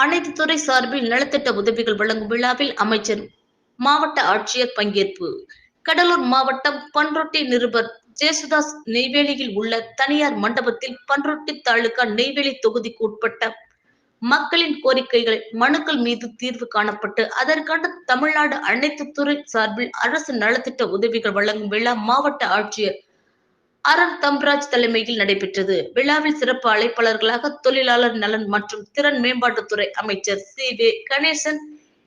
அனைத்து துறை சார்பில் நலத்திட்ட உதவிகள் வழங்கும் விழாவில் அமைச்சர் மாவட்ட ஆட்சியர் பங்கேற்பு. கடலூர் மாவட்டம் பன்ரொட்டி நிருபர் ஜேசுதாஸ் நெய்வேலியில் உள்ள தனியார் மண்டபத்தில் பன்ரொட்டி தாலுகா நெய்வேலி தொகுதிக்கு உட்பட்ட மக்களின் கோரிக்கைகள் மனுக்கள் மீது தீர்வு காணப்பட்டு அதற்கான தமிழ்நாடு அனைத்து துறை சார்பில் அரசு நலத்திட்ட உதவிகள் வழங்கும் விழா மாவட்ட ஆட்சியர் அருண் தம்ராஜ் தலைமையில் நடைபெற்றது. விழாவில் சிறப்பு அழைப்பாளர்களாக தொழிலாளர் நலன் மற்றும் திறன் மேம்பாட்டுத்துறை அமைச்சர் சி. வே. கணேசன்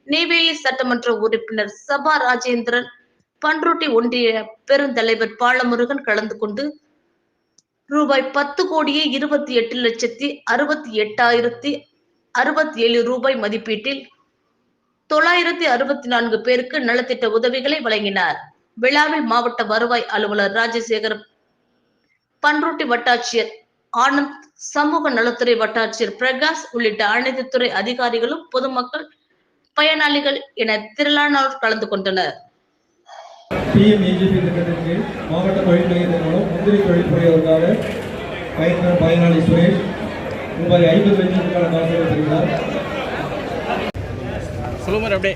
நெய்வேலி சட்டமன்ற உறுப்பினர் சபா ராஜேந்திரன் பன்ருட்டி ஒன்றிய பெருந்தலைவர் பாலமுருகன் கலந்து கொண்டு ரூபாய் பத்து கோடியே இருபத்தி எட்டு லட்சத்தி அறுபத்தி எட்டாயிரத்தி அறுபத்தி ஏழு ரூபாய் மதிப்பீட்டில் தொள்ளாயிரத்தி அறுபத்தி நான்கு பேருக்கு நலத்திட்ட உதவிகளை வழங்கினார். விழாவில் மாவட்ட வருவாய் அலுவலர் ராஜசேகர் பன்ருட்டி வட்டாட்சியர் ஆனந்த் சமூக நலத்துறை வட்டாட்சியர் பிரகாஷ் உள்ளிட்ட அனைத்து துறை அதிகாரிகளும் பொதுமக்கள் பயனாளிகள் என திரளானோர் கலந்து கொண்டனர். திட்டத்தின் கீழ் மாவட்ட தொழில் மையத்தின் மூலம் முந்திரி தொழில் புரியவர்களாக பயன்பெறும் பயனாளி சுரேஷ் ரூபாய் ஐம்பது லட்சத்துக்கான காசோலை பெறுகிறார் சொல்லுங்க அப்படியே.